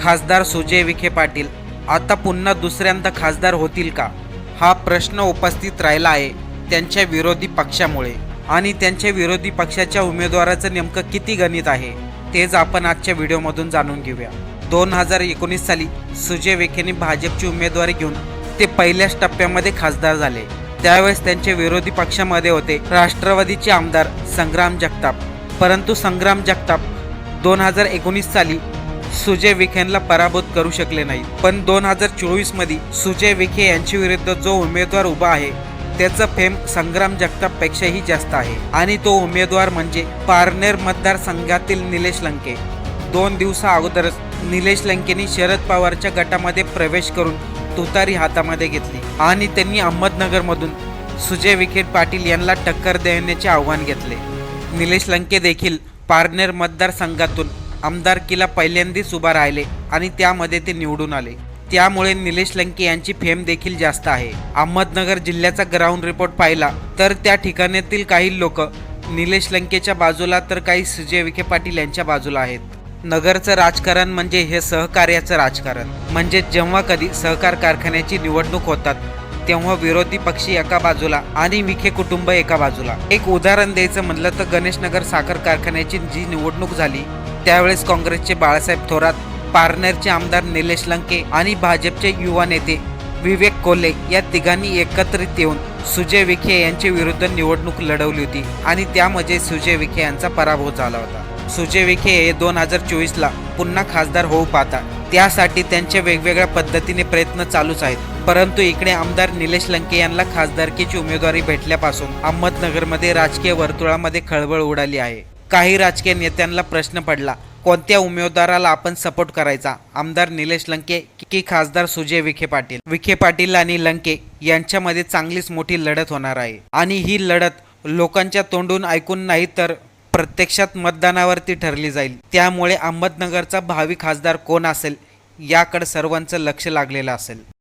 खासदार सुजय विखे पाटील आता पुन्हा दुसऱ्यांदा खासदार होतील का? हा प्रश्न उपस्थित राहिला आहे त्यांच्या विरोधी पक्षामुळे. आणि त्यांच्या विरोधी पक्षाच्या उमेदवाराचं नेमकं किती गणित आहे तेच आपण आजच्या व्हिडिओमधून जाणून घेऊया. दोन हजार एकोणीस साली सुजय विखेने भाजपची उमेदवारी घेऊन ते पहिल्याच टप्प्यामध्ये खासदार झाले. त्यावेळेस त्यांचे विरोधी पक्षामध्ये होते राष्ट्रवादीचे आमदार संग्राम जगताप. परंतु संग्राम जगताप दोन हजार एकोणीस साली सुजय विखेंना पराभूत करू शकले नाही. पण दोन हजार चोवीसमध्ये सुजय विखे यांच्या विरुद्ध जो उमेदवार उभा आहे त्याचं फेम संग्राम जगतापेक्षाही जास्त आहे. आणि तो उमेदवार म्हणजे पारनेर मतदारसंघातील निलेश लंके. दोन दिवसा अगोदरच निलेश लंकेने शरद पवारच्या गटामध्ये प्रवेश करून तुतारी हातामध्ये घेतली. आणि त्यांनी अहमदनगरमधून सुजय विखे पाटील यांना टक्कर देण्याचे आव्हान घेतले. निलेश लंके देखील पारनेर मतदारसंघातून आमदारकीला पहिल्यांदाच उभा राहिले आणि त्यामध्ये ते निवडून आले. त्यामुळे निलेश लंके यांची फेम देखील जास्त आहे. अहमदनगर जिल्ह्याचा ग्राउंड रिपोर्ट पाहिला तर त्या ठिकाणातील काही लोक निलेश लंकेच्या बाजूला तर काही सुजय विखे पाटील यांच्या बाजूला आहेत. नगरचं राजकारण म्हणजे हे सहकार्याचं राजकारण. म्हणजे जेव्हा कधी सहकार कारखान्याची निवडणूक होतात तेव्हा विरोधी पक्षी एका बाजूला आणि विखे कुटुंब एका बाजूला. एक उदाहरण द्यायचं म्हणलं तर गणेशनगर साखर कारखान्याची जी निवडणूक झाली त्यावेळेस काँग्रेसचे बाळासाहेब थोरात पारनेरचे आमदार निलेश लंके आणि भाजपचे युवा नेते विवेक कोल्हे या तिघांनी एकत्रित येऊन सुजय विखे यांच्या विरुद्ध निवडणूक लढवली होती आणि त्यामध्ये सुजय विखे यांचा पराभव झाला होता. सुजय विखे हे दोन हजार चोवीसला पुन्हा खासदार होऊ पाहतात. त्यासाठी त्यांचे वेगवेगळ्या पद्धतीने प्रयत्न चालूच आहेत. परंतु इकडे आमदार निलेश लंके यांना खासदारकीची उमेदवारी भेटल्यापासून अहमदनगरमध्ये राजकीय वर्तुळामध्ये खळबळ उडाली आहे. काही राजकीय नेत्यांना प्रश्न पडला. कोणत्या उमेदवाराला आपण सपोर्ट करायचा? आमदार निलेश लंके की खासदार सुजय विखे पाटील? विखे पाटील आणि लंके यांच्यामध्ये चांगलीच मोठी लढत होणार आहे. आणि ही लढत लोकांच्या तोंडून ऐकून नाही तर प्रत्यक्षात मतदानावरती ठरली जाईल. त्यामुळे अहमदनगरचा भावी खासदार कोण असेल? याकडे सर्वांचं लक्ष लागलेलं असेल.